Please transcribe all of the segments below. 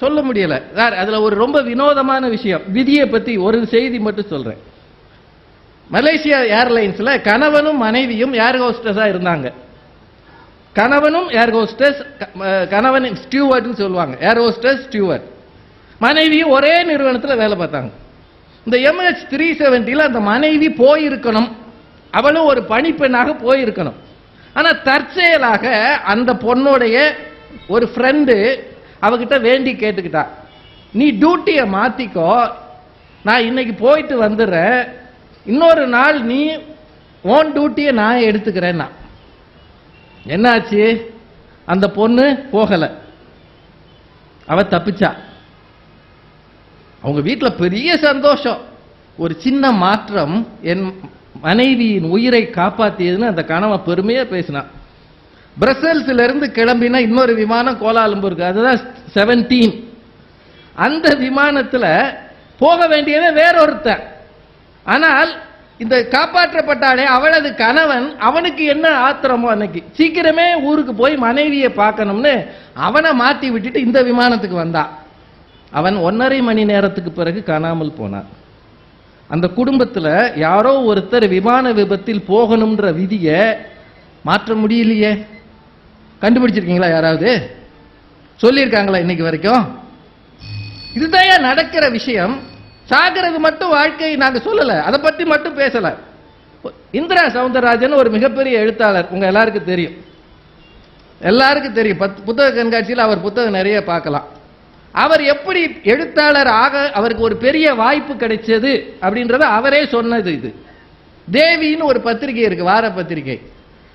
சொல்ல முடியல. சார் அதில் ஒரு ரொம்ப வினோதமான விஷயம். விதியை பற்றி ஒரு செய்தி மட்டும் சொல்கிறேன் மலேசியா ஏர்லைன்ஸில் கணவனும் மனைவியும் ஏர் ஹோஸ்டஸாக இருந்தாங்க. கணவனும் ஏர் ஹோஸ்டஸ் கணவன் ஸ்டியூவர்ட்னு சொல்லுவாங்க. ஏர் ஹோஸ்டஸ் ஸ்டியூவர்ட் மனைவியும் ஒரே நிறுவனத்தில் வேலை பார்த்தாங்க. இந்த எம்ஹெச் த்ரீ செவன்ட்டியில் அந்த மனைவி போயிருக்கணும். அவளும் ஒரு பணிப்பெண்ணாக போயிருக்கணும். ஆனால் தற்செயலாக அந்த பொண்ணுடைய ஒரு ஃப்ரெண்டு அவகிட்ட வேண்டி கேட்டுக்கிட்டா நீ டியூட்டியை மாற்றிக்கோ நான் இன்னைக்கு போயிட்டு வந்துடுறேன். இன்னொரு நாள் நீ ஓன் டியூட்டியை நான் எடுத்துக்கிறேன்னா. என்னாச்சு? அந்த பொண்ணு போகலை. அவ தப்பிச்சா. அவங்க வீட்டில் பெரிய சந்தோஷம். ஒரு சின்ன மாற்றம் என் மனைவியின் உயிரை காப்பாத்தியதுன்னு அந்த கணவன் பெருமையாக பேசினான். பிரசல்ஸ்ல இருந்து கிளம்பினா இன்னொரு விமானம் கோலாலம்பூருக்கு. அதுதான் செவன்டீன் அந்த விமானத்தில் போக வேண்டியவன் வேறொருத்தன். ஆனால் இந்த காப்பாற்றப்பட்டாலே அவளது கணவன் அவனுக்கு என்ன ஆத்திரமோ அன்னைக்கு. சீக்கிரமே ஊருக்கு போய் மனைவியை பார்க்கணும்னு அவனை மாற்றி விட்டுட்டு இந்த விமானத்துக்கு வந்தான் அவன் ஒன்றரை மணி நேரத்துக்கு பிறகு காணாமல் போனான். அந்த குடும்பத்தில் யாரோ ஒருத்தர் விமான விபத்தில் போகணுன்ற விதியை மாற்ற முடியலையே. கண்டுபிடிச்சிருக்கீங்களா யாராவது? சொல்லியிருக்காங்களா இன்னைக்கு வரைக்கும்? இதுதான் நடக்கிற விஷயம். சாகிறது மட்டும் வாழ்க்கை நாங்கள் சொல்லலை. அதை பற்றி மட்டும் பேசலை. இந்திரா சவுந்தரராஜன் ஒரு மிகப்பெரிய எழுத்தாளர். உங்கள் எல்லாருக்கும் தெரியும். எல்லாருக்கும் தெரியும். பத் புத்தக கண்காட்சியில் அவர் புத்தகம் நிறைய பார்க்கலாம். அவர் எப்படி எழுத்தாளர் ஆக அவருக்கு ஒரு பெரிய வாய்ப்பு கிடைச்சது அப்படின்றத அவரே சொன்னது இது. தேவின்னு ஒரு பத்திரிகை இருக்குது வார பத்திரிகை.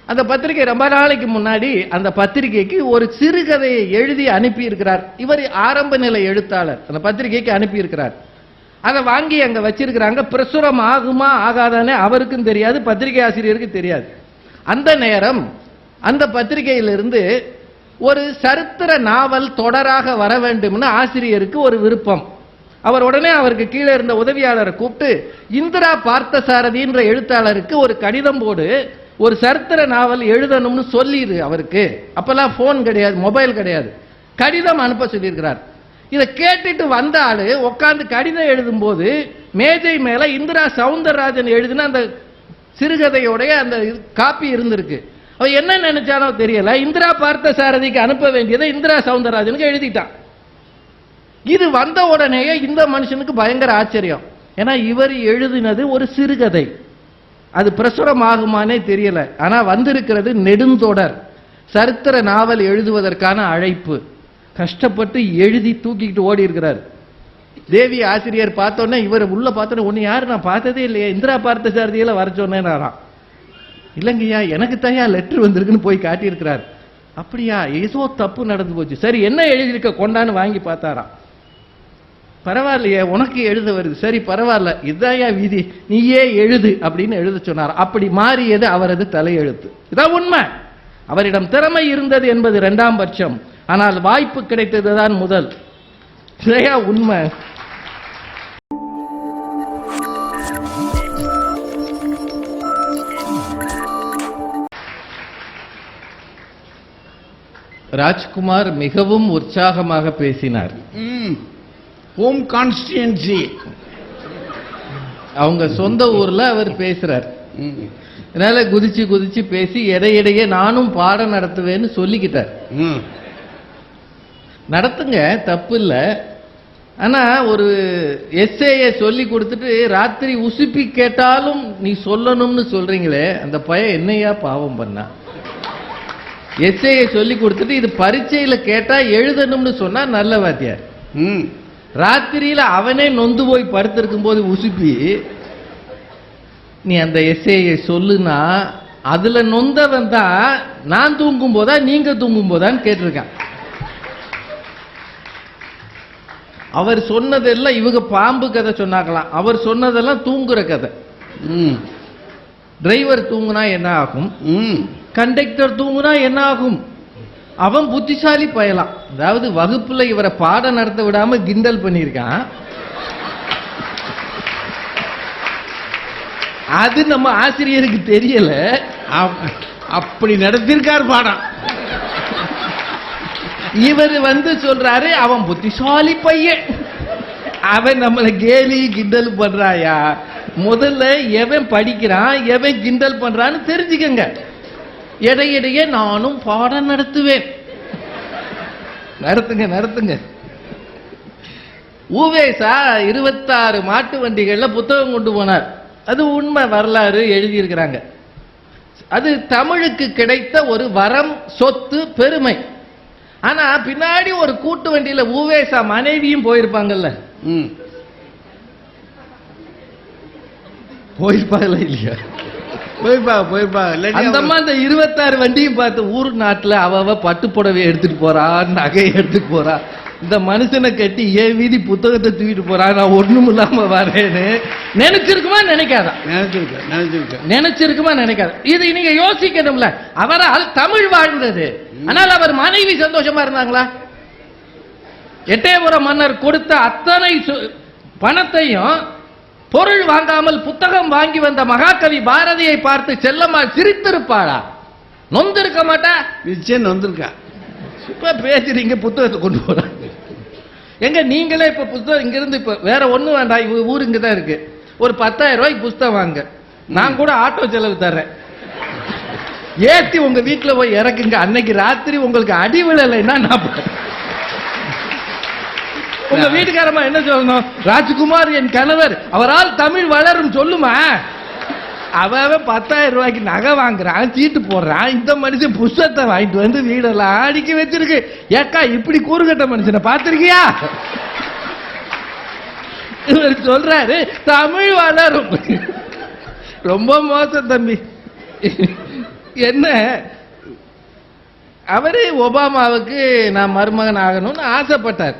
அந்த பத்திரிகை ரொம்ப நாளைக்கு முன்னாடி அந்த பத்திரிகைக்கு ஒரு சிறுகதையை எழுதி அனுப்பி இருக்கிறார் இவர் ஆரம்ப நிலை எழுத்தாளர். அந்த பத்திரிகைக்கு அனுப்பியிருக்கிறார். அதை வாங்கி அங்கே வச்சிருக்கிறாங்க. பிரசுரம் ஆகுமா ஆகாதானே அவருக்கும் தெரியாது பத்திரிகை ஆசிரியருக்கு தெரியாது. அந்த நேரம் அந்த பத்திரிகையிலிருந்து ஒரு சரித்திர நாவல் தொடராக வர வேண்டும்னு ஆசிரியருக்கு ஒரு விருப்பம். அவர் உடனே அவருக்கு கீழே இருந்த உதவியாளரை கூப்பிட்டு இந்திரா பார்த்தசாரதின்ற எழுத்தாளருக்கு ஒரு கடிதம் போடு ஒரு சரித்திர நாவல் எழுதணும்னு சொல்லிடு அவருக்கு. அப்போல்லாம் ஃபோன் கிடையாது மொபைல் கிடையாது. கடிதம் அனுப்ப சொல்லியிருக்கிறார். இதை கேட்டுட்டு வந்த ஆள் உட்காந்து கடிதம் எழுதும்போது மேஜை மேலே இந்திரா சவுந்தரராஜன் எழுதின அந்த சிறுகதையோடைய அந்த காப்பி இருந்திருக்கு. அவர் என்ன நினைச்சானோ தெரியல. இந்திரா பார்த்த சாரதிக்கு அனுப்ப வேண்டியதை இந்திரா சவுந்தரராஜனுக்கு எழுதிட்டான். இது வந்த உடனேயே இந்த மனுஷனுக்கு பயங்கர ஆச்சரியம். ஏன்னா இவர் எழுதினது ஒரு சிறுகதை. அது பிரசுரம் ஆகுமானே தெரியல. ஆனால் வந்திருக்கிறது நெடுந்தொடர். சரித்திர நாவல் எழுதுவதற்கான அழைப்பு. கஷ்டப்பட்டு எழுதி தூக்கிக்கிட்டு ஓடி இருக்கிறார் தேவி ஆசிரியர் பார்த்தோன்னே இவர் உள்ள பார்த்தோன்னே ஒன்று யார் நான் பார்த்ததே இல்லையா. இந்திரா பார்த்த சாரதியில் வர சொன்னேனாராம் இல்லைங்கய்யா எனக்கு தயா லெட்டர் வந்திருக்குன்னு போய் காட்டியிருக்கிறார். அப்படியா ஏதோ தப்பு நடந்து போச்சு. சரி என்ன எழுதியிருக்க? கொண்டான்னு வாங்கி பார்த்தாராம். பரவாயில்லையே உனக்கு எழுத வருது. சரி பரவாயில்ல. இதாயா விதி? நீயே எழுது அப்படின்னு எழுத சொன்னார். அப்படி மாறியது அவரது தலையெழுத்து. இதான் உண்மை. அவரிடம் திறமை இருந்தது என்பது இரண்டாம் பட்சம். ஆனால் வாய்ப்பு கிடைத்ததுதான் முதல். இதையா உண்மை? ராஜ்குமார் மிகவும் உற்சாகமாக பேசினார். ஹோம் கான்ஸ்டியன்சி அவங்க சொந்த ஊர்ல அவர் பேசுறார். அதனால குதிச்சு குதிச்சு பேசி இடையிடையே நானும் பாடம் நடத்துவேன்னு சொல்லிக்கிட்டார். நடத்துங்க தப்பு இல்ல. ஆனா ஒரு எஸ்ஏய சொல்லி கொடுத்துட்டு ராத்திரி உசுப்பி கேட்டாலும் நீ சொல்லணும்னு சொல்றீங்களே அந்த பையன் என்னையா பாவம் பண்ணா? எஸ்ஏய சொல்லி கொடுத்துட்டு இது பரீட்சையில கேட்டா எழுதணும்னு சொன்னா நல்ல வாத்தியார். ராத்திரியில அவனே நொந்து போய் படுத்திருக்கும் போது உசுப்பி நீ அந்த எஸ்ஏயை சொல்லுனா அதுல நொந்தவன் தான் நான் தூங்கும் போதா நீங்க தூங்கும் போதான்னு கேட்டிருக்கான். அவர் சொன்னதெல்லாம் இவங்க பாம்பு கதை சொன்னாங்களாம் அவர் சொன்னதெல்லாம் தூங்குற கதை. டிரைவர் தூங்குனா என்ன ஆகும்? கண்டக்டர் தூங்குனா என்ன ஆகும்? அவன் புத்திசாலி பயலாம். அதாவது வகுப்புல இவரை பாடம் நடத்த விடாம கிண்டல் பண்ணியிருக்கான். அது நம்ம ஆசிரியருக்கு தெரியல. அப்படி நடத்திருக்கார் பாடம். இவர் வந்து சொல்றாரு அவன் புத்திசாலி பையன். அவன் நம்மளை கேலி கிண்டல் பண்றாயா? முதல்ல எவன் படிக்கிறான் எவன் கிண்டல் பண்றான்னு தெரிஞ்சுக்கங்க. இடையிடையே நானும் பாடம் நடத்துவேன். நடத்துங்க நடத்துங்க ஊவேசா இருபத்தாறு மாட்டு வண்டிகள்ல புத்தகம் கொண்டு போனார். அது உண்மை வரலாறு எழுதியிருக்கிறாங்க. அது தமிழுக்கு கிடைத்த ஒரு வரம் சொத்து பெருமை. ஆனா பின்னாடி ஒரு கூட்டு வண்டியில ஊவேசா மனைவியும் போயிருப்பாங்கல்ல. ம். போயிருப்பாங்கல்ல இல்லையா? போயிருப்பா இல்லாட்டி அந்த அந்த இருபத்தாறு வண்டியும் பார்த்து ஊர் நாட்டுல அவ பட்டு புடவை எடுத்துட்டு போறா நகையை எடுத்துட்டு போறா. இந்த மனுஷனை கட்டி ஏன் வீதி புத்தகத்தை தூக்கிட்டு போறா? நான் ஒண்ணும் இல்லாம வரேன்னு. நினைச்சிருக்குமா? நினைக்காதா? நினைச்சிருக்கேன் நினைச்சிருக்கேன் நினைச்சிருக்குமா? நினைக்காது? இது நீங்க யோசிக்கணும்ல. அவரால் தமிழ் வாழ்ந்தது. ஆனால் அவர் மனைவி சந்தோஷமா இருந்தாங்களா? எட்டயபுர மன்னர் கொடுத்த அத்தனை பணத்தையும் பொருள் வாங்காமல் புத்தகம் வாங்கி வந்த மகாகவி பாரதியை பார்த்து செல்லம்மா சிரித்திருப்பாளா? நொந்திருக்க மாட்டா? நிச்சயம் வந்திருக்கா இப்ப பேசுறீங்க புத்தகத்தை கொண்டு போறாங்க எங்க நீங்களே இப்ப புத்தகம் இங்கிருந்து இப்ப வேற ஒண்ணும் வேண்டாம். இவங்க ஊர் இங்கதான் இருக்கு. ஒரு பத்தாயிரம் ரூபாய்க்கு புத்தகம் வாங்க. நான் கூட ஆட்டோ செலவு தர்றேன். ஏத்தி உங்க வீட்டுல போய் இறக்குங்க. அன்னைக்கு ராத்திரி உங்களுக்கு அடி விழலைன்னா நான் உங்க வீட்டுக்காரமா என்ன சொல்லணும்? ராஜ்குமார் என் கணவர். அவரால் தமிழ் வளரும் சொல்லுமா? அவன் பத்தாயிரம் ரூபாய்க்கு நகை வாங்குறான் சீட்டு போடுறான். இந்த மனுஷன் புஸ்தகத்தை வாங்கிட்டு வந்து வீடெல்லாம் அடிக்க வச்சிருக்கு. ஏக்கா இப்படி கூறுகட்ட மனுஷனை பார்த்துருக்கியா? இவர் சொல்றாரு தமிழ் வளரும். ரொம்ப மோசம் தம்பி. என்ன? அவரே ஒபாமாவுக்கு நான் மருமகன் ஆகணும்னு ஆசைப்பட்டார்.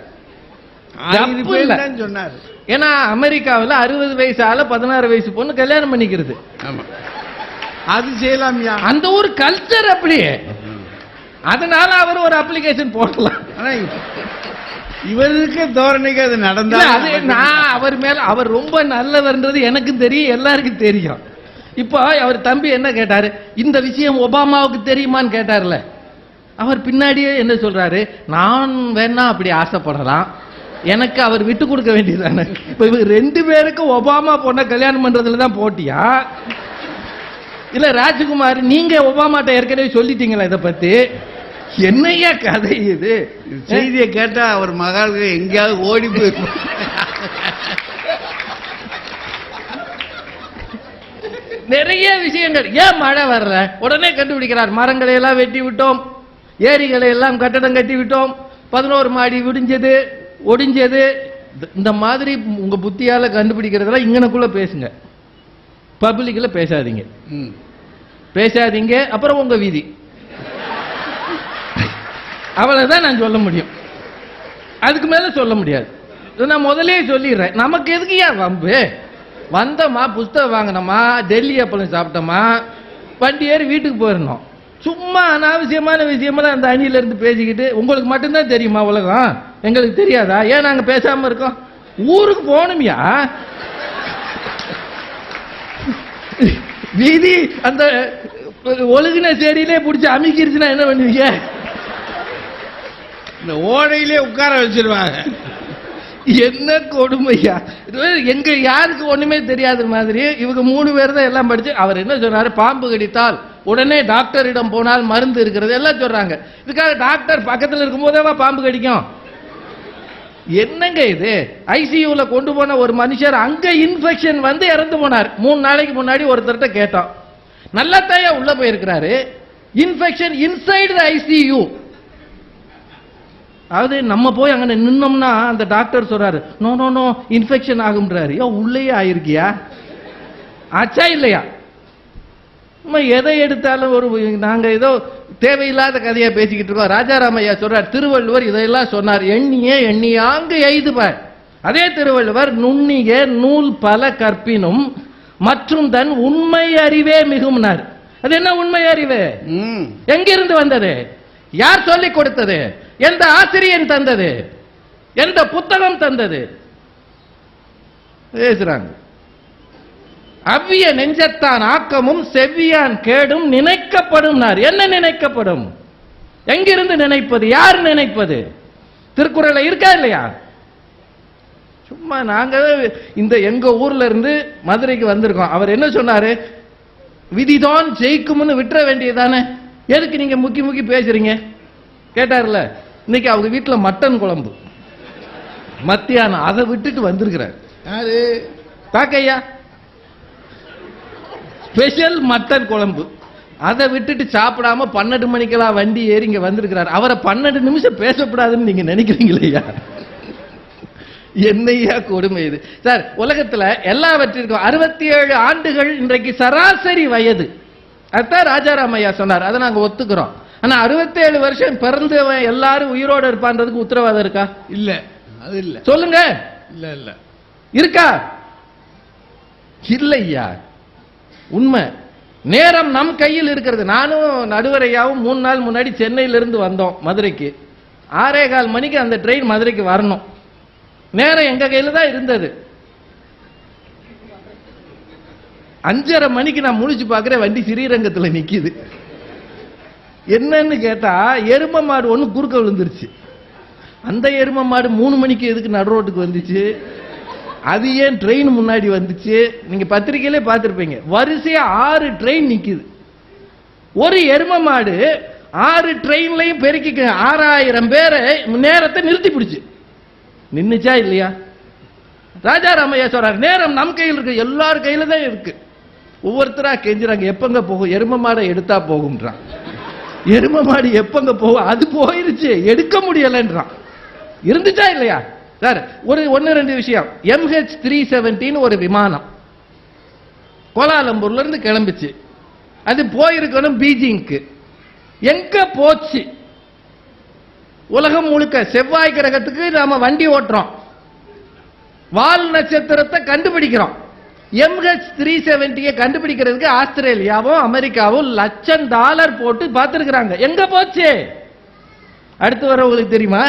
தப்பு இல்ல. சொன்னார். ஏன்னா அமெரிக்காவில் அறுபது வயசு ஆள பதினாறு வயசு பொண்ணு கல்யாணம் பண்ணிக்கிறது. ஆமா. அது செய்யலாம்யா அந்த ஒரு கல்ச்சர் அப்படியே. அதனால அவர் ஒரு அப்ளிகேஷன் போடலாம். ஆனா இ- இவர் இருக்க தோரணைக்கு அது நடந்தா இல்ல, அது நான் அவர் மேல அவர் ரொம்ப நல்லவர்ன்றது எனக்கும் தெரியும் எல்லாருக்கும் தெரியும். இப்போ அவர் தம்பி என்ன கேட்டாரு? இந்த விஷயம் ஒபாமாவுக்கு தெரியுமான்னு கேட்டார்ல. அவர் பின்னாடியே என்ன சொல்றாரு? நான் வேணா அப்படி ஆசைப்படலாம். எனக்கு அவர் விட்டு கொடுக்க வேண்டியதானே இப்போ இவங்க ரெண்டு பேருக்கும் ஒபாமா பொண்ணை கல்யாணம் பண்றதுல தான் போட்டியா? இல்ல ராஜ்குமார் நீங்க ஒபாமாட்ட ஏற்கனவே சொல்லிட்டீங்களா இதை பத்தி? என்னையா கதை இது? செய்தியை கேட்டா அவர் மகளுக்கு எங்கேயாவது ஓடி போயிருப்பார் நிறைய விஷயங்கள். ஏன் மழை வரல உடனே கண்டுபிடிக்கிறார். மரங்களை எல்லாம் வெட்டி விட்டோம் ஏரிகளை எல்லாம் கட்டடம் கட்டி விட்டோம் பதினோரு மாடி விடிஞ்சது. ஒடிஞ்சது இந்த- மாதிரி உங்க புத்தியால கண்டுபிடிக்கிறதெல்லாம் இங்கனக்குள்ள பேசுங்க. பப்ளிக்ல பேசாதீங்க. ம். பேசாதீங்க அப்புறம் உங்க வீதி. அவ்வளவுதான் நான் சொல்ல முடியும். அதுக்கு மேல சொல்ல முடியாது. இதை நான் முதல்லயே சொல்லிடுறேன். நமக்கு எதுக்கு ஏன் வம்பு? வந்தோமா புஸ்தகம் வாங்கினோமா டெல்லி அப்பளம் சாப்பிட்டோமா வண்டி ஏறி வீட்டுக்கு போயிடணும். சும்மா அனாவசியமான விஷயமெல்லாம் அந்த அணியில இருந்து பேசிக்கிட்டு உங்களுக்கு மட்டும்தான் தெரியுமா உலகம்? எங்களுக்கு தெரியாதா? ஏன் நாங்க பேசாம இருக்கோம்? ஊருக்கு போகணும்யா? வீதி அந்த ஒழுகுன செடியிலே பிடிச்சி அமுக்கிருச்சுன்னா என்ன பண்ணுவீங்க? இந்த ஓடையிலே உட்கார வச்சிருவாங்க. என்ன கொடுமையா? இது எங்க யாருக்கு ஒண்ணுமே தெரியாத மாதிரி இவங்க மூணு பேர் தான் எல்லாம் படிச்சு அவர் என்ன சொன்னாரு? பாம்பு கடித்தால் உடனே டாக்டரிடம் போனால் மருந்து இருக்கிறது எல்லாம் சொல்றாங்க. இதுக்காக டாக்டர் பக்கத்தில் இருக்கும்போதேவா பாம்பு கடிக்கும்? என்னங்க இது? ஐசியூல கொண்டு போன ஒரு மனுஷர் அங்க இன்ஃபெக்ஷன் வந்து இறந்து போனார். மூணு நாளைக்கு முன்னாடி ஒருத்தர்கிட்ட கேட்டோம். நல்லா தாயா உள்ள போயிருக்கிறாரு? இன்ஃபெக்ஷன் இன்சைடு த ஐசியூ அதாவது நம்ம போய் அங்க நின்னோம்னா அந்த டாக்டர் சொல்றாரு நோ நோ நோ இன்ஃபெக்ஷன் ஆகும்ன்றாரு. யோ உள்ளேயே ஆயிருக்கியா? ஆச்சா இல்லையா? எதை எடுத்தாலும் ஒரு நாங்க ஏதோ தேவையில்லாத கதையை பேசிக்கிட்டு இருக்கோம். ராஜாராமையா சொல்றார் திருவள்ளுவர் இதையெல்லாம் சொன்னார். எண்ணியே எண்ணியாங்கு எய்துபார் அதே திருவள்ளுவர் நுண்ணிய நூல் பல கற்பினும் மற்றும் தன் உண்மை அறிவே மிகும்னார். அது என்ன உண்மை அறிவு? ம். எங்கிருந்து வந்தது? யார் சொல்லிக் கொடுத்தது? எந்த ஆசிரியன் தந்தது? எந்த புத்தகம் தந்தது? பேசுறாங்க. அவ்விய நெஞ்சத்தான் ஆக்கமும் செவ்வியான் கேடும் நினைக்கப்படும் என்ன நினைக்கப்படும்? எங்கிருந்து நினைப்பது? யார் நினைப்பது? திருக்குறள்ல இருக்கா இல்லையா? சும்மா நாங்க இந்த எங்க ஊர்ல இருந்து மதுரைக்கு வந்திருக்கோம். அவர் என்ன சொன்னாரு? விதிதான் ஜெயிக்கும்னு விட்டுற வேண்டியதானே எதுக்கு நீங்க முக்கி முக்கி பேசுறீங்க? கேட்டார்ல இன்னைக்கு அவங்க வீட்டுல மட்டன் குழம்பு. மத்தியானம் அதை விட்டுட்டு வந்திருக்கிறார். யாரு? தாக்கையா? ஸ்பெஷல் மட்டன் குழம்பு. அதை விட்டுட்டு சாப்பிடாம பன்னெண்டு மணிக்கெல்லாம் வண்டி ஏறி இங்க வந்திருக்கிறார். அவரை பன்னெண்டு நிமிஷம் பேசக்கூடாதுன்னு நீங்க நினைக்கிறீங்களேயா என்னையா கொடுமை இது? சார் உலகத்துல எல்லாவற்றிற்கும் அறுபத்தி ஏழு ஆண்டுகள் இன்றைக்கு சராசரி வயது. அதுதான் ராஜாராமையா சொன்னார். அதை நாங்க ஒத்துக்கிறோம். ஆனா 67 வருஷம் பிறந்தவன் எல்லாரும் உயிரோட இருப்பான்றதுக்கு உத்தரவாதம் இருக்கா? இல்ல. அது இல்ல. சொல்லுங்க. இல்ல இல்ல. இருக்கா? இல்லையா உண்மை. நேரம் நம் கையில் இருக்கிறது. நானும் நடுவரையாவும் மூணு நாள் முன்னாடி சென்னையிலிருந்து வந்தோம் மதுரைக்கு. ஆறே கால் மணிக்கு அந்த ட்ரெயின் மதுரைக்கு வரணும். நேரம் எங்க கையில் தான் இருந்தது. அஞ்சரை மணிக்கு நான் முழிச்சு பார்க்குறேன் வண்டி ஸ்ரீரங்கத்தில் நிற்கிது என்னன்னு கேட்டால் எரும மாடு ஒன்று குறுக்க விழுந்துருச்சு. அந்த எரும மாடு மூணு மணிக்கு எதுக்கு நடு ரோட்டுக்கு வந்துச்சு? அது ஏன் ட்ரெயின் முன்னாடி வந்துச்சு? நீங்க பத்திரிக்கையிலே பார்த்துருப்பீங்க. வரிசையா ஆறு ட்ரெயின் நிக்குது. ஒரு எரும மாடு ஆறு ட்ரெயின்லையும் பெருக்கிக்க ஆறாயிரம் பேரை நேரத்தை நிறுத்தி பிடிச்சு நின்றுச்சா இல்லையா? ராஜா ராமையா சொல்றாரு நேரம் நம் கையில் இருக்கு எல்லார் கையில தான் இருக்கு. ஒவ்வொருத்தரா கெஞ்சுறாங்க எப்பங்க போகும்? எரும மாடை எடுத்தா போகும்ன்றான். எரும மாடு எப்பங்க போகும்? அது போயிருச்சு எடுக்க முடியலன்றான். இருந்துச்சா இல்லையா? சார் ஒரு ஒன்று ரெண்டு விஷயம். எம்ஹெச் த்ரீ செவன்டின்னு ஒரு விமானம். கோலாலம்பூர்ல இருந்து கிளம்பிச்சு. அது போயிருக்கணும் பீஜிங்க்கு. எங்க போச்சு? உலகம் முழுக்க செவ்வாய் கிரகத்துக்கு நாம வண்டி ஓட்டுறோம். வால் நட்சத்திரத்தை கண்டுபிடிக்கிறோம். எம்ஹெச் த்ரீ செவன்டியை கண்டுபிடிக்கிறதுக்கு ஆஸ்திரேலியாவும் அமெரிக்காவும் லட்சம் டாலர் போட்டு பார்த்துருக்குறாங்க. எங்க போச்சு? அடுத்து வரவங்களுக்கு தெரியுமா?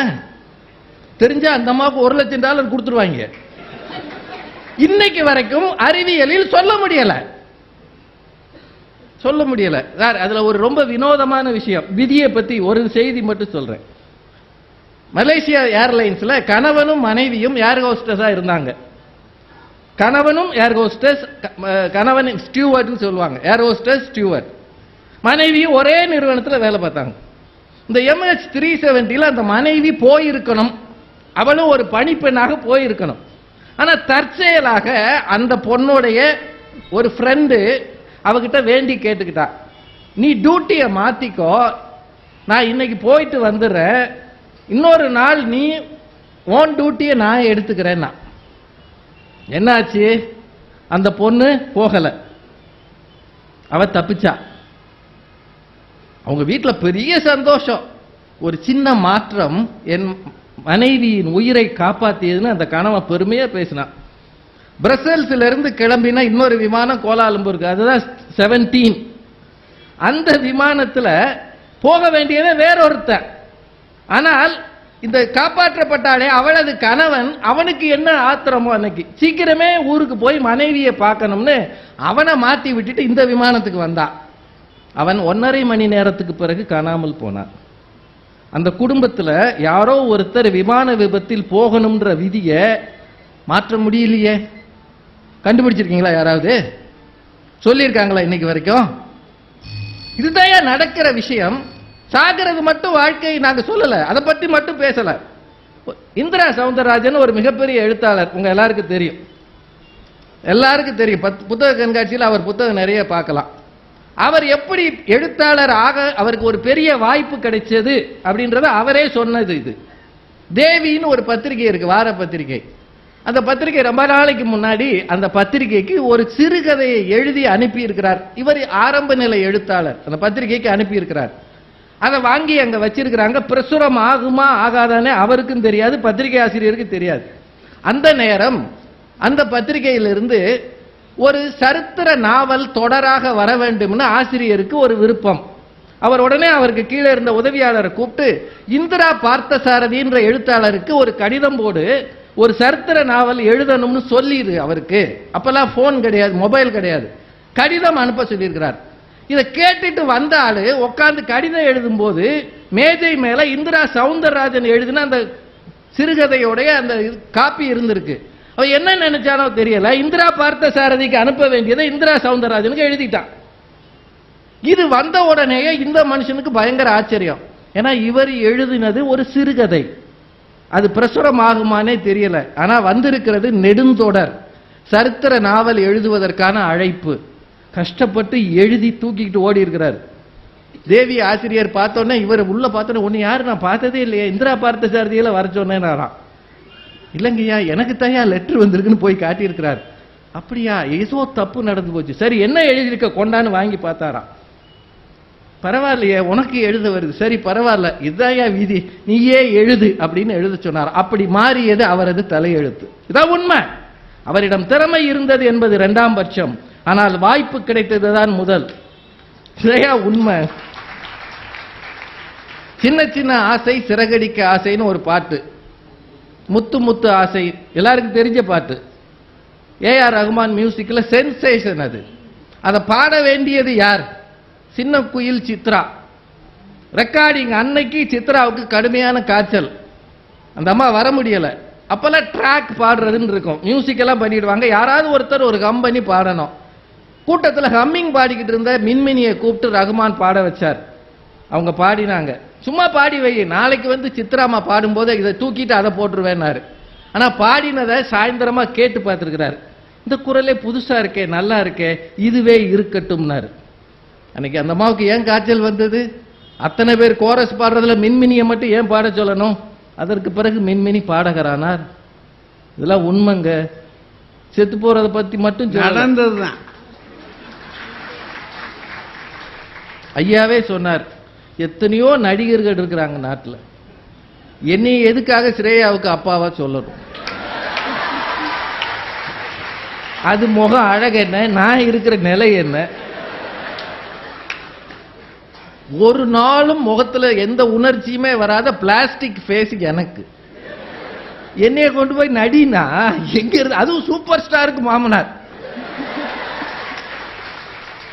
தெரிஞ்சா அந்த அம்மாவுக்கு ஒரு லட்சம் டாலர் கொடுத்துருவாங்க. இன்னைக்கு வரைக்கும் அறிவியலில் சொல்ல முடியல. சொல்ல முடியல. சார் அதுல ஒரு ரொம்ப வினோதமான விஷயம். விதியை பத்தி ஒரு செய்தி மட்டும் சொல்றேன். மலேசியா ஏர்லைன்ஸ்ல கணவனும் மனைவியும் ஏர் ஹோஸ்டஸா இருந்தாங்க. கணவனும் ஏர் ஹோஸ்டஸ் கணவன் ஸ்டியூவர்ட்னு சொல்லுவாங்க. ஏர் ஹோஸ்டஸ் ஸ்டியூவர்ட் மனைவியும் ஒரே நிறுவனத்தில் வேலை பார்த்தாங்க. இந்த எம்ஹெச் த்ரீ செவன்ட்டியில் அந்த மனைவி போயிருக்கணும். அவளும் ஒரு பணிப்பெண்ணாக போயிருக்கணும். ஆனால் தற்செயலாக அந்த பொண்ணுடைய ஒரு ஃப்ரெண்டு அவகிட்ட வேண்டி கேட்டுக்கிட்டா நீ டியூட்டியை மாற்றிக்கோ நான் இன்னைக்கு போயிட்டு வந்துடுறேன். இன்னொரு நாள் நீ ஓன் டியூட்டியை நான் எடுத்துக்கிறேன்னா. என்னாச்சு? அந்த பொண்ணு போகலை. அவ தப்பிச்சா. அவங்க வீட்டில் பெரிய சந்தோஷம். ஒரு சின்ன மாற்றம் என் மனைவியின் உயிரை காப்பாத்தியதுன்னு அந்த கணவன் பெருமையா பேசினான். பிரசல்ஸ்ல இருந்து கிளம்பினா இன்னொரு விமானம் கோலாலம்பூருக்கு அதுதான் செவன்டீன் அந்த விமானத்துல போக வேண்டியதை வேறொருத்தன். ஆனால் இந்த காப்பாற்றப்பட்டாலே அவளது கணவன் அவனுக்கு என்ன ஆத்திரமோ அன்னைக்கு சீக்கிரமே ஊருக்கு போய் மனைவியை பார்க்கணும்னு அவனை மாற்றி விட்டுட்டு இந்த விமானத்துக்கு வந்தான். அவன் ஒன்றரை மணி நேரத்துக்கு பிறகு காணாமல் போனான். அந்த குடும்பத்தில் யாரோ ஒருத்தர் விமான விபத்தில் போகணுன்ற விதியை மாற்ற முடியலையே. கண்டுபிடிச்சிருக்கீங்களா யாராவது? சொல்லியிருக்காங்களா இன்னைக்கு வரைக்கும்? இதுதான் நடக்கிற விஷயம். சாகிறது மட்டும் வாழ்க்கையை நாங்கள் சொல்லலை. அதை பற்றி மட்டும் பேசலை. இந்திரா சவுந்தரராஜன் ஒரு மிகப்பெரிய எழுத்தாளர். உங்கள் எல்லாருக்கும் தெரியும். எல்லாருக்கும் தெரியும். பத் புத்தக கண்காட்சியில் அவர் புத்தகம் நிறைய பார்க்கலாம். அவர் எப்படி எழுத்தாளர் ஆக அவருக்கு ஒரு பெரிய வாய்ப்பு கிடைச்சது அப்படின்றத அவரே சொன்னது இது. தேவின்னு ஒரு பத்திரிகை இருக்கு வார பத்திரிகை. அந்த பத்திரிகை ரொம்ப நாளைக்கு முன்னாடி அந்த பத்திரிகைக்கு ஒரு சிறுகதையை எழுதி அனுப்பியிருக்கிறார். இவர் ஆரம்ப நிலை எழுத்தாளர். அந்த பத்திரிகைக்கு அனுப்பியிருக்கிறார். அதை வாங்கி அங்கே வச்சிருக்கிறாங்க. பிரசுரம் ஆகுமா ஆகாதானே அவருக்கும் தெரியாது பத்திரிகை ஆசிரியருக்கு தெரியாது. அந்த நேரம் அந்த பத்திரிகையிலிருந்து ஒரு சரித்திர நாவல் தொடராக வர வேண்டும்னு ஆசிரியருக்கு ஒரு விருப்பம். அவர் உடனே அவருக்கு கீழே இருந்த உதவியாளரை கூப்பிட்டு இந்திரா பார்த்தசாரதின்ற எழுத்தாளருக்கு ஒரு கடிதம் போடு ஒரு சரித்திர நாவல் எழுதணும்னு சொல்லிடு அவருக்கு. அப்பெல்லாம் ஃபோன் கிடையாது மொபைல் கிடையாது. கடிதம் அனுப்ப சொல்லியிருக்கிறார். இதை கேட்டுட்டு வந்த ஆளு உட்காந்து கடிதம் எழுதும்போது மேஜை மேலே இந்திரா சவுந்தரராஜன் எழுதின அந்த சிறுகதையோடைய அந்த காப்பி இருந்திருக்கு. அவ என்ன நினைச்சானோ தெரியல. இந்திரா பார்த்த சாரதிக்கு அனுப்ப வேண்டியதை இந்திரா சவுந்தரராஜனுக்கு எழுதிட்டான். இது வந்த உடனேயே இந்த மனுஷனுக்கு பயங்கர ஆச்சரியம். ஏன்னா இவர் எழுதினது ஒரு சிறுகதை. அது பிரசுரம் ஆகுமானே தெரியல. ஆனா வந்திருக்கிறது நெடுந்தொடர். சரித்திர நாவல் எழுதுவதற்கான அழைப்பு. கஷ்டப்பட்டு எழுதி தூக்கிக்கிட்டு ஓடி இருக்கிறார் தேவி ஆசிரியர் பார்த்தோன்னே இவர் உள்ள பார்த்தோன்னே ஒன்னு யாரு நான் பார்த்ததே இல்லையே. இந்திரா பார்த்த சாரதியில வர சொன்னேனாராம். இல்லைங்கய்யா எனக்கு தயா லெட்டர் வந்திருக்குன்னு போய் காட்டியிருக்கிறார். அப்படியா ஏதோ தப்பு நடந்து போச்சு. சரி என்ன எழுதியிருக்க கொண்டான்னு வாங்கி பார்த்தாராம். பரவாயில்லையே உனக்கு எழுத வருது. சரி பரவாயில்ல இதாயா விதி. நீயே எழுது அப்படின்னு எழுத சொன்னார். அப்படி மாறியது அவரது தலையெழுத்து. இதான் உண்மை. அவரிடம் திறமை இருந்தது என்பது இரண்டாம் பட்சம். ஆனால் வாய்ப்பு கிடைத்ததுதான் முதல். இதையா உண்மை. சின்ன சின்ன ஆசை சிறகடிக்க ஆசைன்னு ஒரு பாட்டு. முத்து முத்து ஆசை. எல்லாருக்கும் தெரிஞ்ச பாட்டு. ஏஆர் ரஹ்மான் மியூசிக்கில் சென்சேஷன் அது. அதை பாட வேண்டியது யார்? சின்ன குயில் சித்ரா. ரெக்கார்டிங் அன்னைக்கு சித்ராவுக்கு கடுமையான காய்ச்சல். அந்த அம்மா வர முடியலை. அப்போல்லாம் ட்ராக் பாடுறதுன்னு இருக்கும். மியூசிக் எல்லாம் பண்ணிடுவாங்க. யாராவது ஒருத்தர் ஒரு கம்பெனி பாடணும். கூட்டத்தில் ஹம்மிங் பாடிக்கிட்டு இருந்த மின்மினியை கூப்பிட்டு ரகுமான் பாட வச்சார். அவங்க பாடினாங்க. சும்மா பாடி வை நாளைக்கு வந்து சித்ராமா பாடும்போது இதை தூக்கிட்டு அதை போட்டுருவேன்னாரு. ஆனா பாடினதை சாயந்தரமா கேட்டு பார்த்துருக்கிறார். இந்த குரலே புதுசா இருக்கே நல்லா இருக்கே இதுவே இருக்கட்டும்னாரு. அன்னைக்கு அந்த அம்மாவுக்கு ஏன் காய்ச்சல் வந்தது? அத்தனை பேர் கோரஸ் பாடுறதுல மின்மினியை மட்டும் ஏன் பாட சொல்லணும்? அதற்கு பிறகு மின்மினி பாடகரானார். இதெல்லாம் உண்மைங்க. செத்து போறத பத்தி மட்டும். நடந்ததுதான். ஐயாவே சொன்னார் எத்தனையோ நடிகர்கள் இருக்கிறாங்க நாட்டில். என்னை எதுக்காக ஸ்ரேயாவுக்கு அப்பாவா சொல்லணும்? அது முகம் அழகு என்ன? நான் இருக்கிற நிலை என்ன? ஒரு நாளும் முகத்தில் எந்த உணர்ச்சியுமே வராத பிளாஸ்டிக் ஃபேஸ் எனக்கு. என்னைய கொண்டு போய் நடினா எங்க இருந்து அதுவும் சூப்பர் ஸ்டாருக்கு மாமனார்.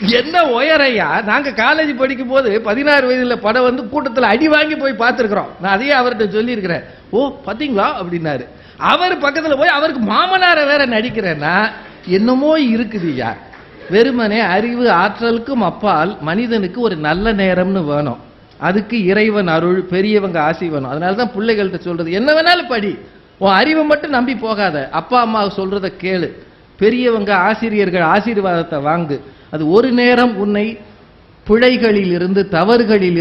என்ன உயரையா நாங்கள் காலேஜ் படிக்கும் போது பதினாறு வயதில் படம் வந்து கூட்டத்தில் அடி வாங்கி போய் பார்த்துருக்குறோம். நான் அதையே அவர்கிட்ட சொல்லியிருக்கிறேன். ஓ பார்த்தீங்களா? அப்படின்னாரு. அவர் பக்கத்தில் போய் அவருக்கு மாமனாரை வேற நடிக்கிறேன்னா என்னமோ இருக்குதுய்யா வெறுமனே அறிவு ஆற்றலுக்கும் அப்பால் மனிதனுக்கு ஒரு நல்ல நேரம்னு வேணும். அதுக்கு இறைவன் அருள் பெரியவங்க ஆசி வேணும். அதனால தான் பிள்ளைகள்கிட்ட சொல்றது என்ன வேணாலும் படி. உன் அறிவை மட்டும் நம்பி போகாத. அப்பா அம்மா சொல்றத கேளு. பெரியவங்க ஆசிரியர்கள் ஆசீர்வாதத்தை வாங்கு. அது ஒரு நேரம் உன்னை பிழைகளிலிருந்து இருந்து தவறுகளில்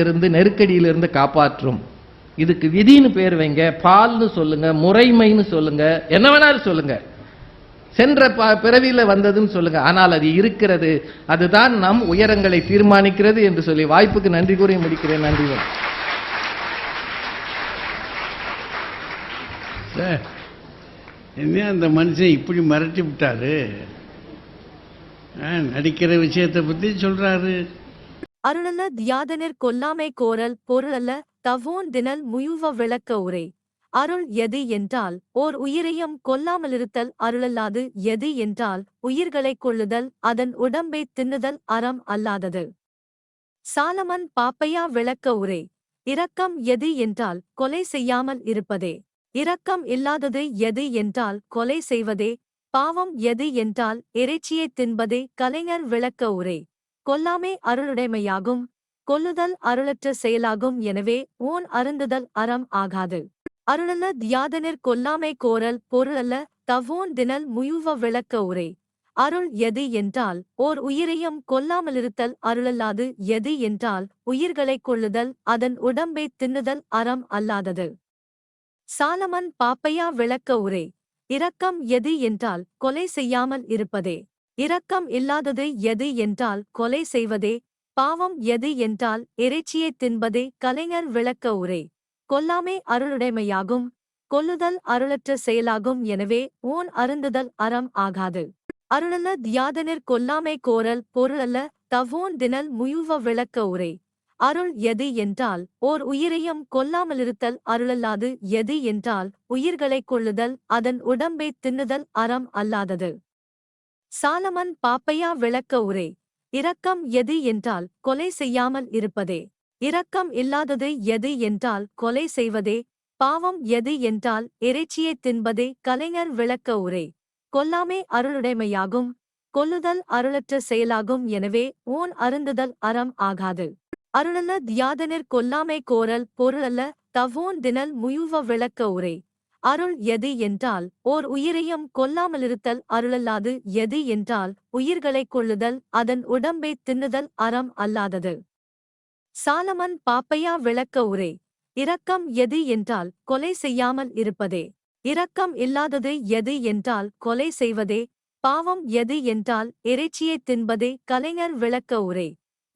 இருந்து காப்பாற்றும். இதுக்கு விதின்னு பேர் வைங்க பால்னு சொல்லுங்க முறைமைன்னு சொல்லுங்க என்ன வேணாலும் சொல்லுங்க. சென்ற ப- பிறவியில் வந்ததுன்னு சொல்லுங்க. ஆனால் அது இருக்கிறது. அதுதான் நம் உயரங்களை தீர்மானிக்கிறது என்று சொல்லி வாய்ப்புக்கு நன்றி கூறி முடிக்கிறேன். நன்றி. என்ன அந்த மனுஷன் இப்படி மிரட்டி விட்டாரு? நடிக்கிற விஷயத்தை பத்தி சொல்றாரு. அருளல்ல தியாதனிற் கொல்லாமை கோரல் பொருளல்ல தவோன் தினல் முயுவ விளக்க உரை. அருள் எது என்றால் ஓர் உயிரையும் கொல்லாமலிருத்தல் அருளல்லாது எது என்றால் உயிர்களை கொள்ளுதல் அதன் உடம்பை தின்னுதல் அறம் அல்லாதது. சாலமன் பாப்பையா விளக்க உரை. இரக்கம் எது என்றால் கொலை செய்யாமல் இருப்பதே. இரக்கம் இல்லாதது எது என்றால் கொலை செய்வதே பாவம் எது என்றால் இறைச்சியைத் தின்பதே கலைஞர் விளக்க உரை. கொல்லாமே அருளுடைமையாகும் கொல்லுதல் அருளற்ற செயலாகும் எனவே ஓன் அருந்துதல் அறம் ஆகாது. அருளல்ல தியாதனிற் கொல்லாமை கோரல் பொருளல்ல தவோன் தினல் முயுவ விளக்க உரை. அருள் எது என்றால் ஓர் உயிரையும் கொல்லாமலிருத்தல் அருளல்லாது எது என்றால் உயிர்களைக் கொள்ளுதல் அதன் உடம்பைத் தின்னுதல் அறம் அல்லாதது. சாலமன் பாப்பையா விளக்க உரை. இரக்கம் எது என்றால் கொலை செய்யாமல் இருப்பதே. இரக்கம் இல்லாதது எது என்றால் கொலை செய்வதே. பாவம் எது என்றால் இறைச்சியைத் தின்பதே. கலைஞர் விளக்க உரை. கொல்லாமே அருளுடைமையாகும். கொல்லுதல் அருளற்ற செயலாகும். எனவே ஓன் அருந்துதல் அறம் ஆகாது. அருளல்ல தியாதனிற் கொல்லாமை கோரல் பொருளல்ல தவோன் தினல் முயுவ விளக்க உரை. அருள் எது என்றால் ஓர் உயிரையும் கொல்லாமலிருத்தல் அருளல்லாது எது என்றால் உயிர்களைக் கொள்ளுதல் அதன் உடம்பைத் தின்னுதல் அறம் அல்லாதது. சாலமன் பாப்பையா விளக்க உரை இரக்கம் எது என்றால் கொலை செய்யாமல் இருப்பதே. இரக்கம் இல்லாதது எது என்றால் கொலை செய்வதே. பாவம் எது என்றால் இறைச்சியைத் தின்பதே. கலைஞர் விளக்க உரை கொல்லாமே அருளுடைமையாகும் கொல்லுதல் அருளற்ற செயலாகும் எனவே ஓன் அருந்துதல் அறம் ஆகாது. அருளல்ல தியாதனிற் கொல்லாமை கோரல் பொருளல்ல தவோன் தினல் முயுவ விளக்க உரை. அருள் எது என்றால் ஓர் உயிரையும் கொல்லாமலிருத்தல் அருளல்லாது எது என்றால் உயிர்களைக் கொள்ளுதல் அதன் உடம்பைத் தின்னுதல் அறம் அல்லாதது. சாலமன் பாப்பையா விளக்க உரை. இரக்கம் எது என்றால் கொலை செய்யாமல் இருப்பதே. இரக்கம் இல்லாதது எது என்றால் கொலை செய்வதே. பாவம் எது என்றால் இறைச்சியைத் தின்பதே கலைஞர் விளக்க உரை.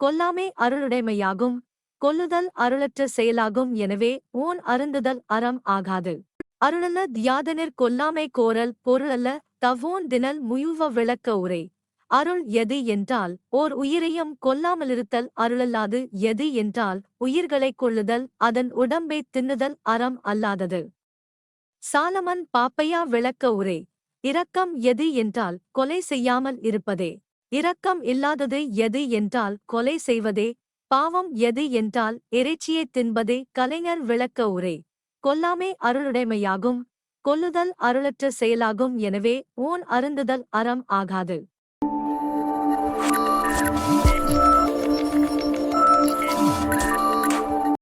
கொல்லாமே அருளுடைமையாகும் கொல்லுதல் அருளற்ற செயலாகும் எனவே ஓன் அருந்துதல் அறம் ஆகாது. அருளல்ல தியாதனிற் கொல்லாமை கோரல் பொருளல்ல தவோன் தினல் முயுவ விளக்க உரை. அருள் எது என்றால் ஓர் உயிரையும் கொல்லாமலிருத்தல் அருளல்லாது எது என்றால் உயிர்களைக் கொள்ளுதல் அதன் உடம்பைத் தின்னுதல் அறம் அல்லாதது. சாலமன் பாப்பையா விளக்க உரை. இரக்கம் எது என்றால் கொலை செய்யாமல் இருப்பதே. இரக்கம் இல்லாதது எது என்றால் கொலை செய்வதே பாவம் எது என்றால் இறைச்சியைத் தின்பதே கலைஞர் விளக்க உரை. கொல்லாமே அருளுடைமையாகும் கொல்லுதல் அருளற்ற செயலாகும் எனவே ஓன் அருந்துதல் அறம் ஆகாது.